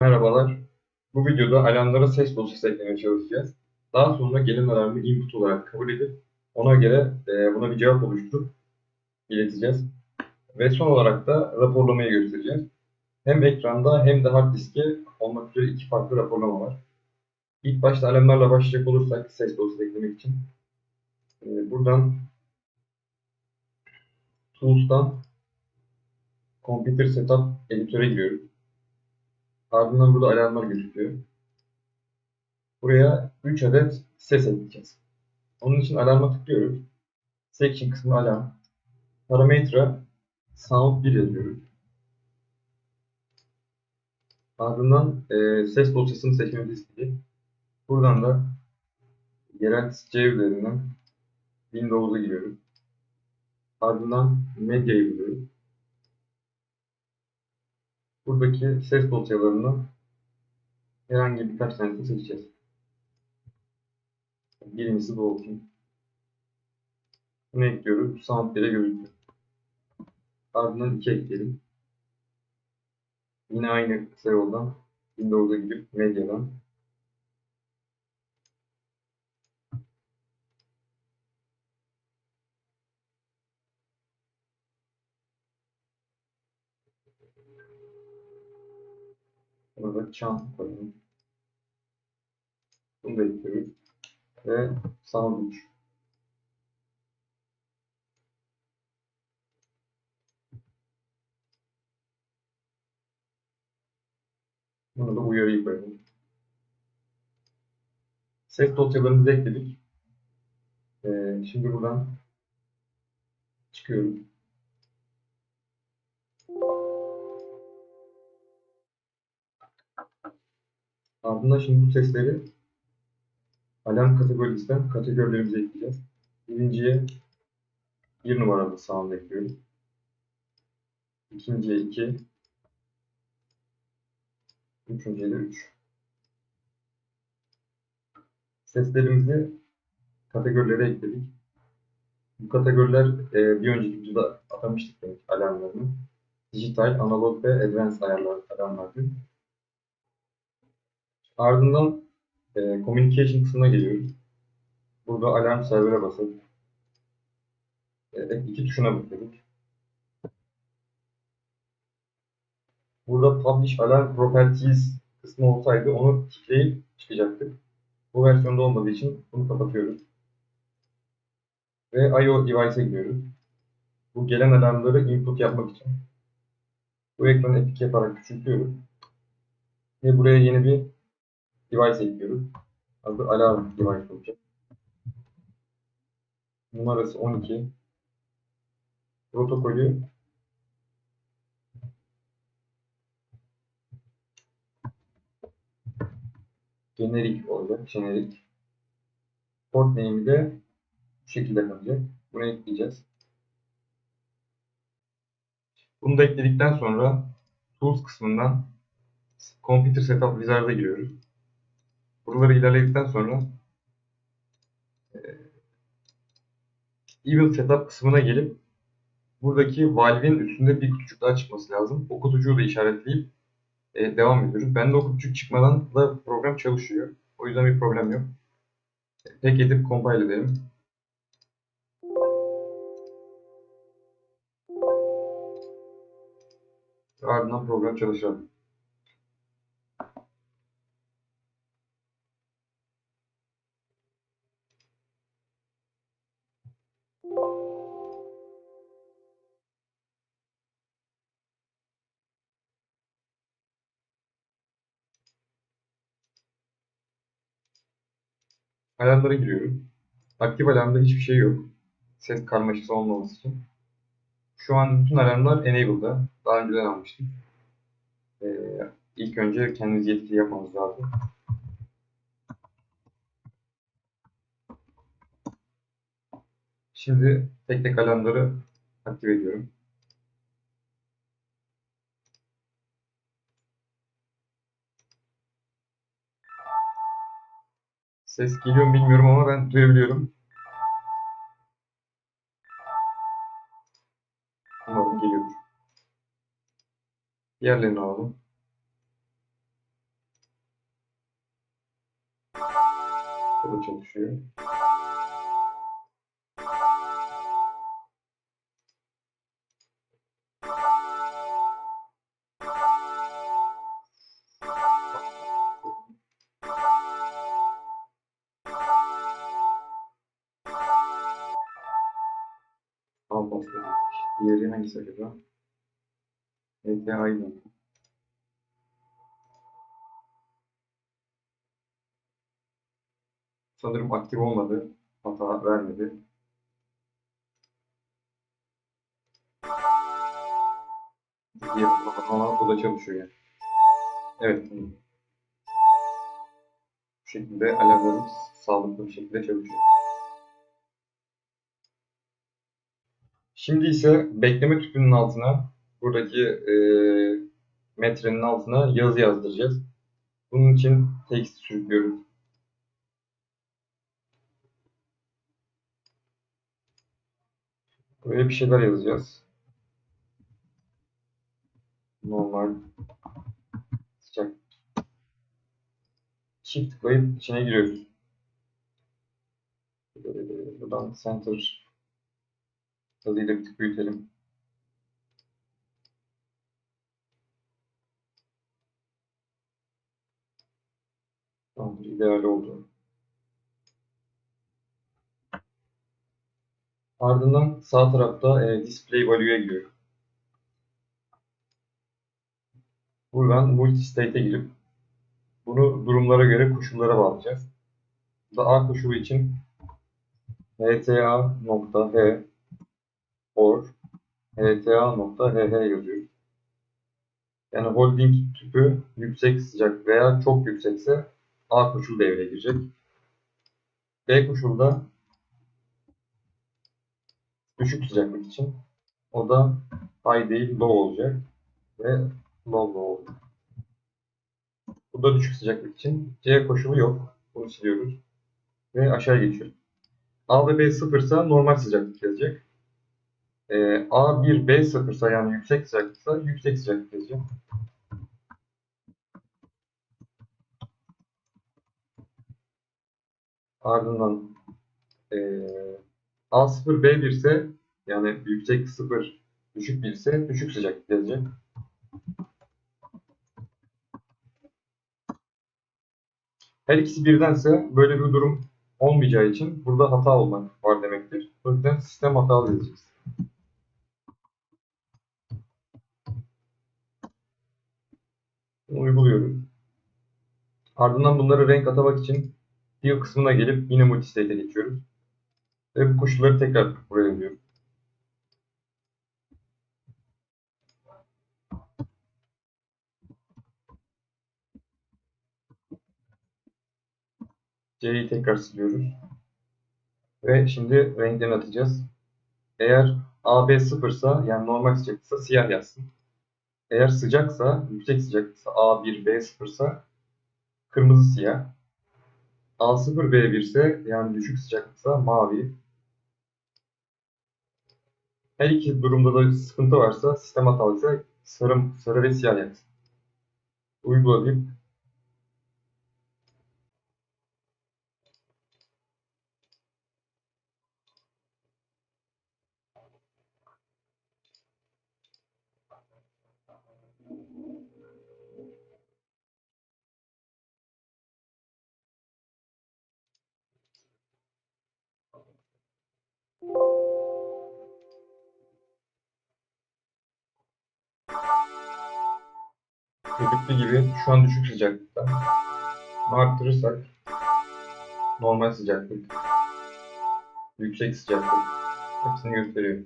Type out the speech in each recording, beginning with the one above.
Merhabalar. Bu videoda alarmlara ses dosyası eklemeye çalışacağız. Daha sonra gelen alarmı input olarak kabul edip ona göre e, buna bir cevap oluşturup ileteceğiz. Ve son olarak da raporlamayı göstereceğiz. Hem ekranda hem de hard diske olmak üzere iki farklı raporlama var. İlk başta alarmlarla başlayacak olursak ses dosyası eklemek için e, buradan Tools'tan Computer Setup editöre giriyoruz. Ardından burada alarmlar gözüküyor. Buraya 3 adet ses ekleyeceğiz. Onun için alarma tıklıyoruz. Section kısmı alarm. Parametre sound 1 yazıyoruz. Ardından e, ses dosyasını seçmemizi isteyecek. Buradan da yerel C üzerinden Windows'a giriyoruz. Ardından medyayı buluyoruz. Buradaki ses dosyalarından herhangi birkaç tanesini seçeceğiz. Birincisi bu olsun. Bunu ekliyoruz. Sound 1'e gözüküyor. Ardından 2 ekleyelim. Yine aynı kısa yoldan Windows'a gidip medyadan Burada çan koyalım. Bunu da ekliyoruz. Ve sound 3. Bunu da uyarıyı koyalım. Ses dosyalarımızı ekledik. Ee, şimdi buradan çıkıyorum. Ardından şimdi bu sesleri alarm kategorisinden kategorilerimize ekleyeceğiz. Birinciye 1 numaralı sound ekliyoruz. İkinciye 2. Üçüncüye de 3. Seslerimizi kategorilere ekledik. Bu kategoriler e, bir önceki videoda atamıştık demek alarmlarını. Dijital, analog ve advanced ayarlar, alarmlardı. Ardından e, communication kısmına geliyoruz. Burada alarm server'e basıp e, iki tuşuna basıyoruz. Burada publish alarm properties kısmı olsaydı onu tıklayıp çıkacaktık. Bu versiyonda olmadığı için bunu kapatıyoruz. Ve I.O. device'e gidiyoruz. Bu gelen alarmları input yapmak için. Bu ekranı etik yaparak küçültüyoruz. Ve buraya yeni bir device ekliyoruz. Adı alarm device olacak. Numarası 12. Protokolü generik olacak. Jenerik. Port name'i de bu şekilde kalacak. Bunu ekleyeceğiz. Bunu da ekledikten sonra Tools kısmından Computer Setup Wizard'a giriyoruz. Buraları ilerledikten sonra e, Evil Setup kısmına gelip buradaki valve'in üstünde bir kutucuk daha çıkması lazım. O kutucuğu da işaretleyip e, devam ediyoruz. Bende o kutucuk çıkmadan da program çalışıyor. O yüzden bir problem yok. Tek edip compile edelim. Ardından program çalışır. Alarmlara giriyorum. Aktif alarmda hiçbir şey yok. Ses karmaşası olmaması için. Şu an bütün alarmlar Enable'da. Daha önceden almıştım. Ee, ilk önce kendimiz yetkili yapmamız lazım. Şimdi tek tek alarmları aktif ediyorum. Ses geliyor mu bilmiyorum ama ben duyabiliyorum. Umarım geliyordur. Diğerlerini alalım. Bu da çalışıyor. Al bastı. Diğeri hangisi acaba? Evet aynı. Sanırım aktif olmadı. Hata vermedi. Diğer ama bu da çalışıyor yani. Evet. Bu şekilde alarmlarımız sağlıklı bir şekilde çalışıyor. Şimdi ise bekleme tüpünün altına buradaki e, metrenin altına yazı yazdıracağız. Bunun için text sürüklüyoruz. Böyle bir şeyler yazacağız. Normal sıcak. Çift tıklayıp içine giriyoruz. Ee, Buradan center yazıyı da bir tık büyütelim. Tamamdır, ideal oldu. Ardından sağ tarafta e, display value'ya giriyorum. Buradan multi-state'e girip bunu durumlara göre koşullara bağlayacağız. Burada A koşulu için hta.h or hta.hh yazıyoruz. Yani holding tüpü yüksek sıcak veya çok yüksekse A koşulu devreye girecek. B koşulda düşük sıcaklık için o da high değil low olacak ve low low olacak. Bu da düşük sıcaklık için C koşulu yok. Bunu siliyoruz ve aşağı geçiyoruz. A ve B sıfırsa normal sıcaklık yazacak. Ee, A 1 B sıfırsa yani yüksek sıcaklıksa yüksek sıcaklık yazacak. Ardından ee, A0 B1 ise yani yüksek 0 düşük 1 ise düşük sıcaklık yazacak. Her ikisi birdense böyle bir durum olmayacağı için burada hata olmak var demektir. O yüzden sistem hatalı yazacağız. Bunu uyguluyoruz. Ardından bunları renk atamak için fill kısmına gelip yine multistate'e geçiyoruz. Ve bu koşulları tekrar buraya yazıyoruz. C'yi tekrar siliyoruz. Ve şimdi renklerini atacağız. Eğer AB sıfırsa yani normal sıcaklıksa siyah yazsın. Eğer sıcaksa, yüksek sıcaklıksa A1, B sıfırsa kırmızı siyah. A0, B1 ise yani düşük sıcaklıksa mavi. Her iki durumda da sıkıntı varsa, sistem hatalıysa sarı, sarı ve siyah yaksın. Uygulayıp Gözüktüğü gibi şu an düşük sıcaklıkta. Bunu arttırırsak normal sıcaklık, yüksek sıcaklık hepsini gösteriyor.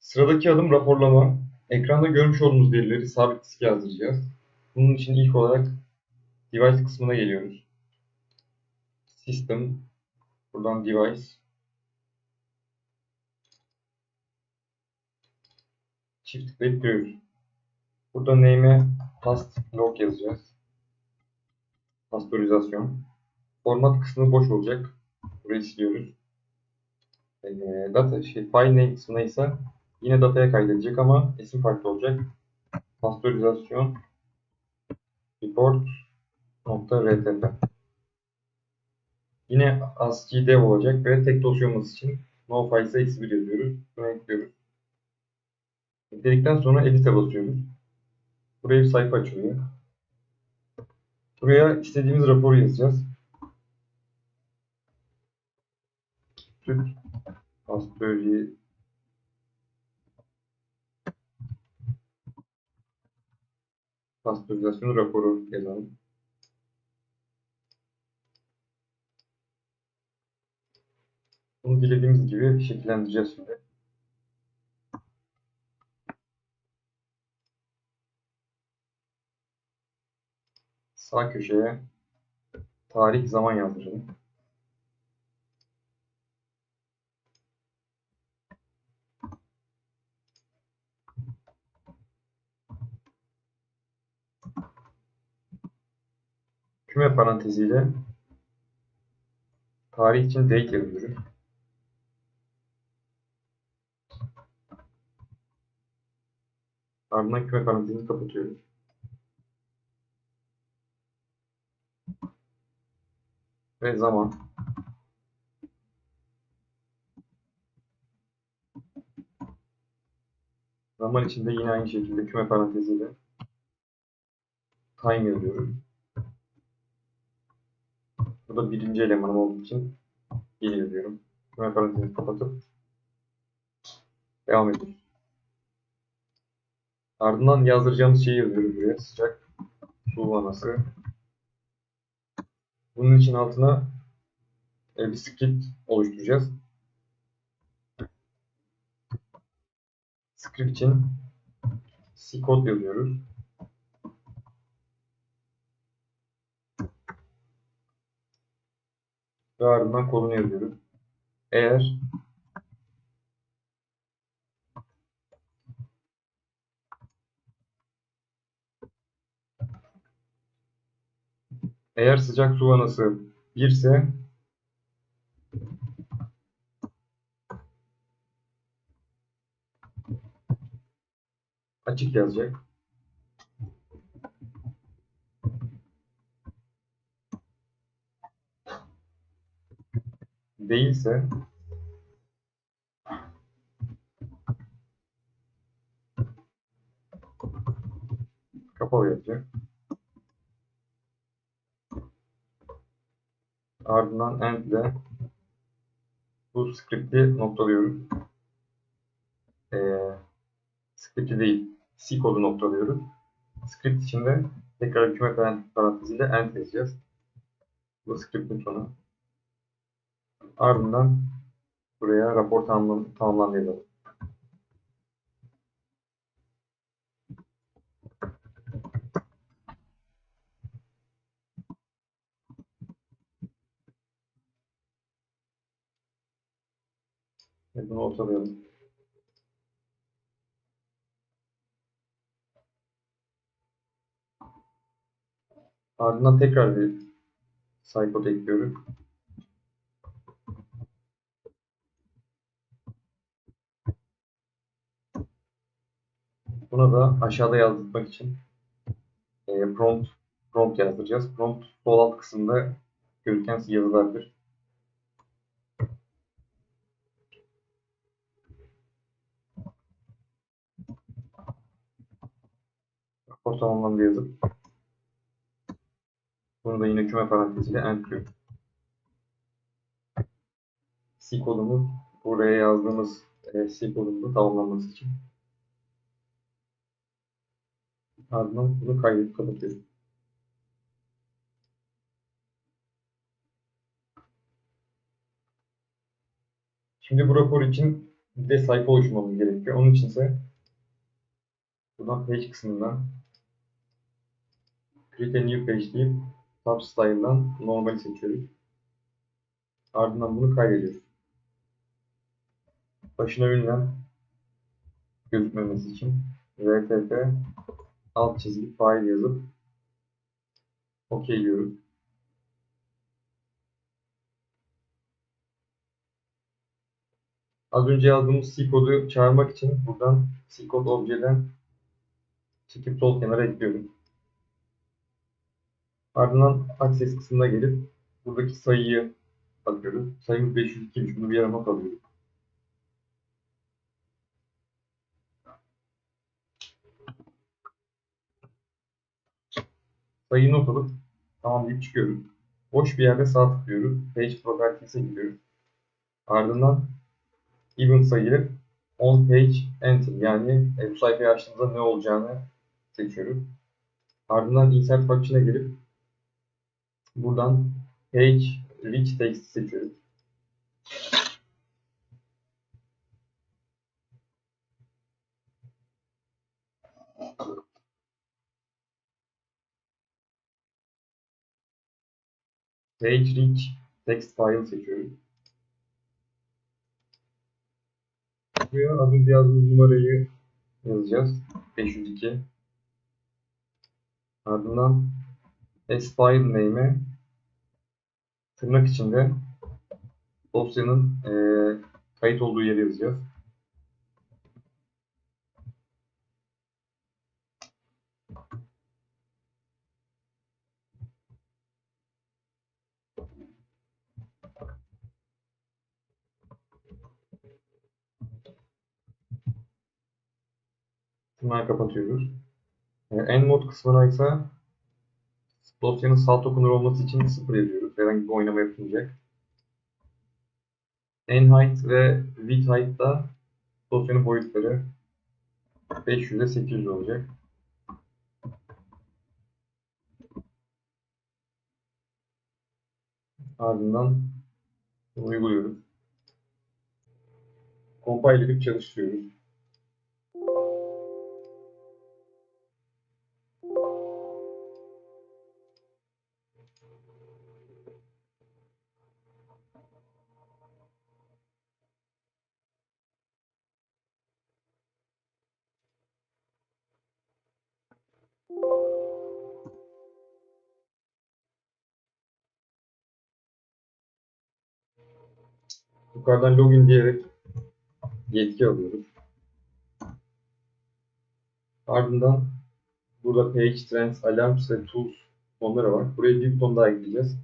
Sıradaki adım raporlama. Ekranda görmüş olduğunuz verileri sabit diske yazdıracağız. Bunun için ilk olarak device kısmına geliyoruz. System, buradan device, çift tıklayıp giriyoruz. Burada name'e past log yazacağız. Pastörizasyon. Format kısmı boş olacak. Burayı siliyoruz. Ee, data, şey, file name kısmına ise yine dataya kaydedecek ama isim farklı olacak. pastörizasyon report nokta rtf Yine ASCII dev olacak ve tek dosya olması için no files'e eksi 1 yazıyoruz. Bunu ekliyoruz. Ekledikten sonra edit'e basıyoruz. Buraya bir sayfa açılıyor. Buraya istediğimiz raporu yazacağız. Süt pastöri pastörizasyon raporu yazalım. Bunu dilediğimiz gibi şekillendireceğiz şimdi. Sağ köşeye tarih zaman yazdıralım. Küme paranteziyle tarih için date yazıyoruz. Ardından küme parantezini kapatıyoruz. Ve zaman. Zaman içinde yine aynı şekilde küme paranteziyle time yazıyoruz. Bu da birinci elemanım olduğu için bir yazıyorum. Küme parantezini kapatıp devam ediyoruz. Ardından yazdıracağımız şeyi yazıyoruz buraya. Sıcak su vanası. Bunun için altına e, bir script oluşturacağız. Script için C kod yazıyoruz. Ve ardından kodunu yazıyoruz. Eğer Eğer sıcak su vanası 1 ise açık yazacak. Değilse kapalı yazacak. Ardından end ile bu script'i noktalıyoruz. Ee, script'i değil, C kodu noktalıyoruz. Script içinde tekrar küme paranteziyle end yazacağız. Bu script'in sonu. Ardından buraya rapor tamamlan tamamlandı yazalım. Ve bunu ortalayalım. Ardından tekrar bir sayfa ekliyoruz. Buna da aşağıda yazdırmak için e, prompt prompt yazdıracağız. Prompt sol alt kısımda gözüken yazılardır. Rapor tamamlandı yazıp bunu da yine küme paranteziyle end diyorum. C kodumuz buraya yazdığımız e, C kodumuzu tamamlanması için. Ardından bunu kaydedip kapatıyorum. Şimdi bu rapor için bir de sayfa oluşturmamız gerekiyor. Onun için ise buradan page kısmından create a new page deyip tab style'dan normali seçiyoruz. Ardından bunu kaydediyoruz. Başına ünlem gözükmemesi için rtf alt çizgi file yazıp OK diyoruz. Az önce yazdığımız C kodu çağırmak için buradan C kod objeden çekip sol kenara ekliyorum. Ardından Access kısmına gelip buradaki sayıyı bakıyoruz. Sayımız 502'ymiş. Bunu bir yere not alıyorum. Sayıyı not alıp tamam deyip çıkıyoruz. Boş bir yerde sağ tıklıyoruz. Page Properties'e gidiyoruz. Ardından even sayı on page enter yani e, bu sayfayı açtığımızda ne olacağını seçiyoruz. Ardından insert function'a gelip buradan page rich text seçiyoruz. Page rich text file seçiyoruz. Buraya az yazdığımız numarayı yazacağız. 502. Ardından as file name'e tırnak içinde dosyanın eee, kayıt olduğu yeri yazacağız. Tırnağı kapatıyoruz. E, Endnote kısmına ise dosyanın salt okunur olması için 0 yazıyoruz. Herhangi bir oynama yapılmayacak. Enheight ve width da dosyanın boyutları 500'e 800 olacak. Ardından uyguluyoruz. Compile edip çalıştırıyoruz. Yukarıdan login diyerek yetki alıyoruz. Ardından burada Page, Trends, Alarms ve Tools butonları var. Buraya bir buton daha ekleyeceğiz.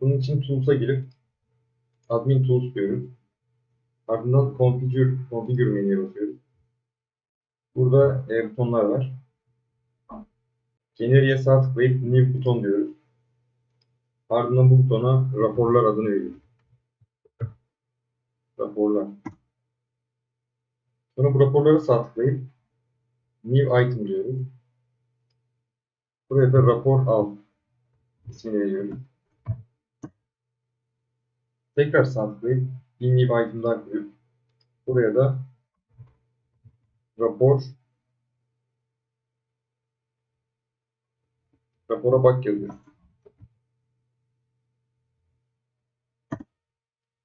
Bunun için Tools'a girip Admin Tools diyoruz. Ardından Configure, Configure menüye basıyoruz. Burada e, butonlar var. Generiğe sağ tıklayıp New buton diyoruz. Ardından bu butona raporlar adını veriyoruz. Raporlar. Sonra bu raporlara sağ tıklayıp New item diyoruz. Buraya da rapor al ismini veriyoruz. Tekrar sağ tıklayıp new item daha koyup buraya da rapor rapora bak yazıyor.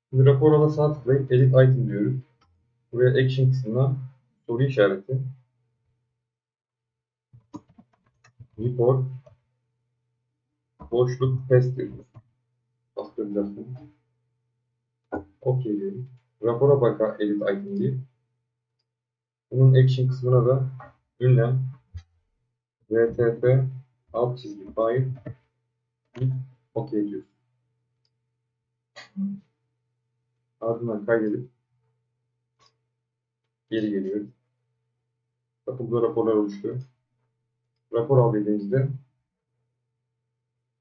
Şimdi rapora da sağ tıklayıp edit item diyoruz. Buraya action kısmına soru işareti report boşluk test diyoruz. Bastıracağız. OK diyoruz. Rapora baka edit item diye. Bunun action kısmına da ünlem VTF alt çizgi file deyip OK diyoruz. Ardından kaydedip geri geliyoruz. Bakın burada raporlar oluştu. Rapor al dediğimizde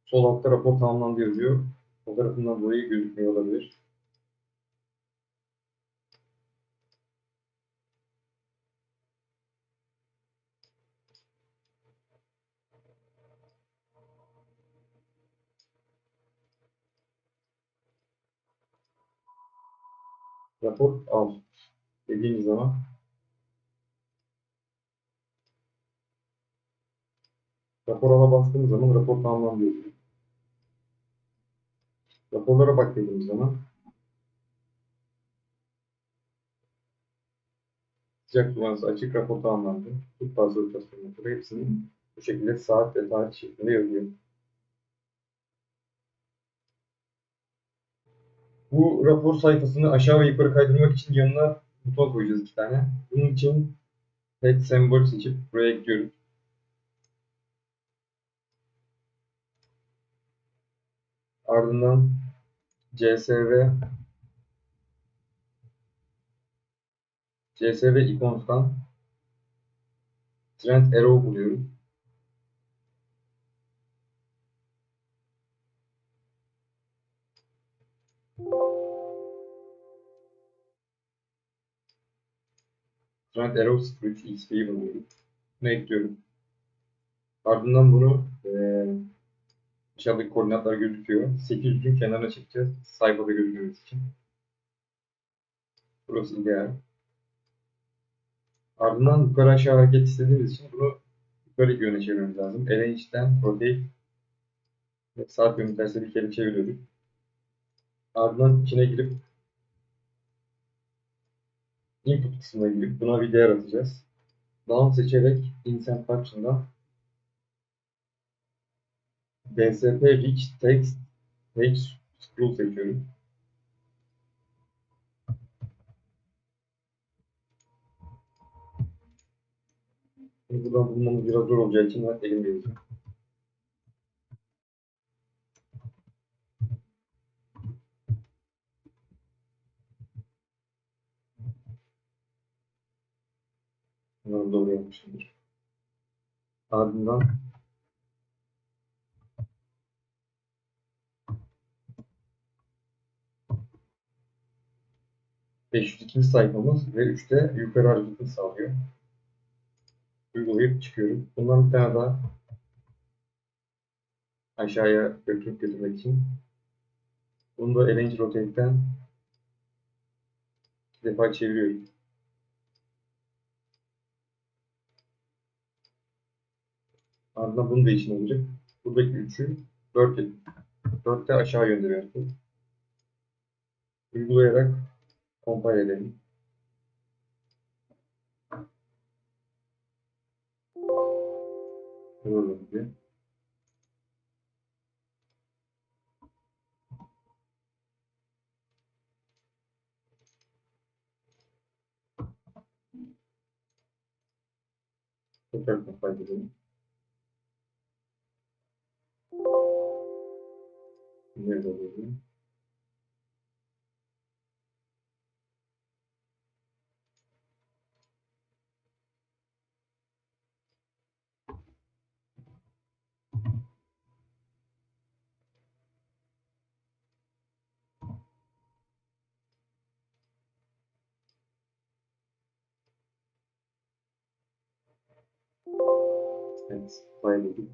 sol altta rapor tamamlandı yazıyor. Fotoğrafından dolayı gözükmüyor olabilir. Rapor al dediğimiz zaman rapor ala bastığımız zaman rapor tamamlandı yazıyor. Raporlara bak dediğimiz zaman sıcak numarası açık rapor tamamlandı. Tut fazla rotasyonu hepsini bu şekilde saat ve tarih şeklinde yazıyor. Bu rapor sayfasını aşağı ve yukarı kaydırmak için yanına buton koyacağız iki tane. Bunun için head sembol seçip buraya ekliyoruz. Ardından CSV CSV icons'tan trend arrow buluyoruz. Trend arrow 03 xp'yi buluyoruz. Bunu ekliyorum. Ardından bunu aşağıdaki koordinatlar gözüküyor. 800'ün kenarına çekeceğiz. Sayfada gözükmesi için. Burası ideal. Ardından yukarı aşağı hareket istediğimiz için bunu yukarı yöne çevirmemiz lazım. Arrange'den rotate ve saat yönü tersi bir kere çeviriyoruz. Ardından içine girip input kısmına girip buna bir değer atacağız. Down seçerek insert function'dan DSP rich text page scroll seçiyorum. Buradan bulmamız biraz zor olacağı için ben elimde Umarım doğru yapmışımdır. Ardından ...502. sayfamız ve 3'te yukarı hareketini sağlıyor. Uygulayıp çıkıyoruz. Bundan bir tane daha aşağıya götürüp götürmek için. Bunu da Arrange Rotate'den defa çeviriyorum. Ardından bunu da içine alacak. Buradaki 3'ü 4 4'te aşağı gönderiyoruz. Uygulayarak compile edelim. Gördüğünüz gibi. Tekrar compile edelim. Nerede oluyor? Evet, kaydedip.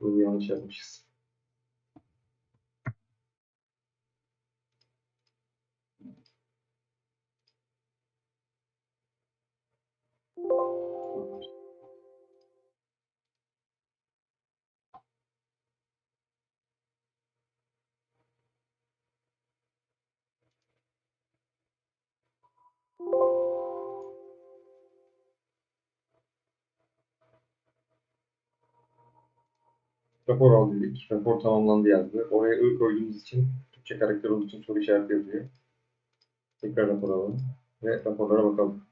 Bunu yanlış yapmışız. Rapor aldı dedik. Rapor tamamlandı yazdı. Oraya I koyduğumuz için Türkçe karakter olduğu için soru işareti yazıyor. Tekrar rapor alalım. Ve raporlara bakalım.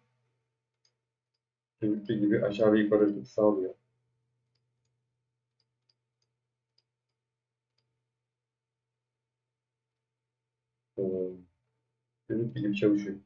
Gözüktüğü gibi aşağı ve yukarı hareketi sağlıyor. Ee, Gözüktüğü gibi çalışıyor.